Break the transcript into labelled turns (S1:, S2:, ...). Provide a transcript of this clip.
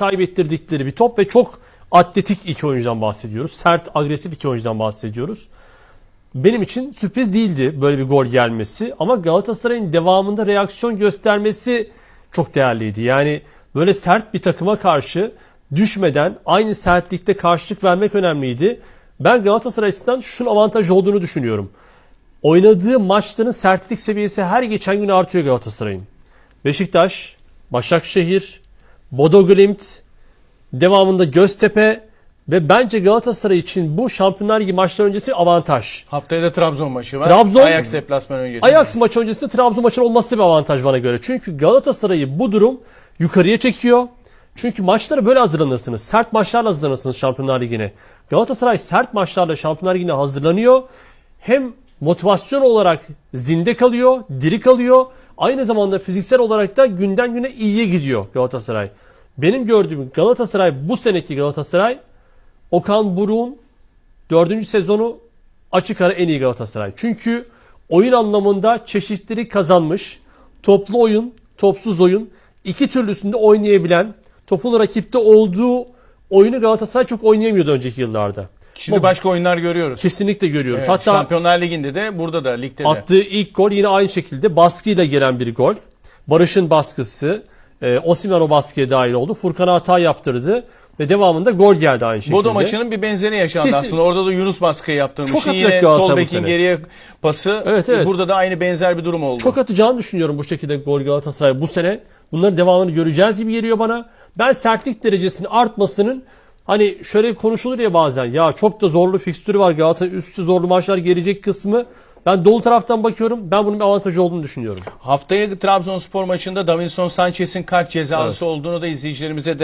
S1: kaybettirdikleri bir top ve çok atletik iki oyuncudan bahsediyoruz. Sert, agresif iki oyuncudan bahsediyoruz. Benim için sürpriz değildi böyle bir gol gelmesi ama Galatasaray'ın devamında reaksiyon göstermesi çok değerliydi. Yani böyle sert bir takıma karşı düşmeden aynı sertlikte karşılık vermek önemliydi. Ben Galatasaray açısından şunun avantaj olduğunu düşünüyorum. Oynadığı maçların sertlik seviyesi her geçen gün artıyor Galatasaray'ın. Beşiktaş, Başakşehir, Bodo Glimt, devamında Göztepe ve bence Galatasaray için bu Şampiyonlar Ligi maçları öncesi avantaj.
S2: Haftaya da Trabzon maçı var.
S1: Trabzon-
S2: Ajax deplasman öncesi.
S1: Ajax maçı öncesinde Trabzon maçının olması bir avantaj bana göre. Çünkü Galatasaray'ı bu durum yukarıya çekiyor. Çünkü maçlara böyle hazırlanırsınız. Sert maçlarla hazırlanırsınız Şampiyonlar Ligi'ne. Galatasaray sert maçlarla Şampiyonlar Ligi'ne hazırlanıyor. Hem motivasyon olarak zinde kalıyor, diri kalıyor. Aynı zamanda fiziksel olarak da günden güne iyiye gidiyor Galatasaray. Benim gördüğüm Galatasaray bu seneki Galatasaray Okan Buruk'un dördüncü sezonu açık ara en iyi Galatasaray. Çünkü oyun anlamında çeşitleri kazanmış. Toplu oyun, topsuz oyun. iki türlüsünde oynayabilen, topun rakipte olduğu oyunu Galatasaray çok oynayamıyordu önceki yıllarda.
S2: Şimdi
S1: Ama
S2: başka oyunlar görüyoruz.
S1: kesinlikle görüyoruz.
S2: Evet,
S1: Hatta
S2: Şampiyonlar Ligi'nde de burada da ligde de.
S1: attığı ilk gol yine aynı şekilde baskıyla gelen bir gol. Barış'ın baskısı. E, Osimhen o baskıya dahil oldu. Furkan'a hata yaptırdı ve devamında gol geldi aynı şekilde.
S2: Bodo maçının bir benzeri yaşandı
S1: Kesin-
S2: aslında. Orada da Yunus baskıyı yaptırmıştı.
S1: Çok
S2: Yine sol bekin geriye pası.
S1: Evet, evet.
S2: Burada da aynı benzer bir durum oldu.
S1: Çok atacağını düşünüyorum bu şekilde gol Galatasaray bu sene. Bunların devamını göreceğiz gibi geliyor bana. Ben sertlik derecesinin artmasının hani şöyle konuşulur ya bazen ya çok da zorlu fikstürü var Galatasaray üstü zorlu maçlar gelecek kısmı. Ben dolu taraftan bakıyorum. Ben bunun bir avantajı olduğunu düşünüyorum.
S2: Haftaya Trabzonspor maçında Davinson Sanchez'in kart cezalısı olduğunu da izleyicilerimize de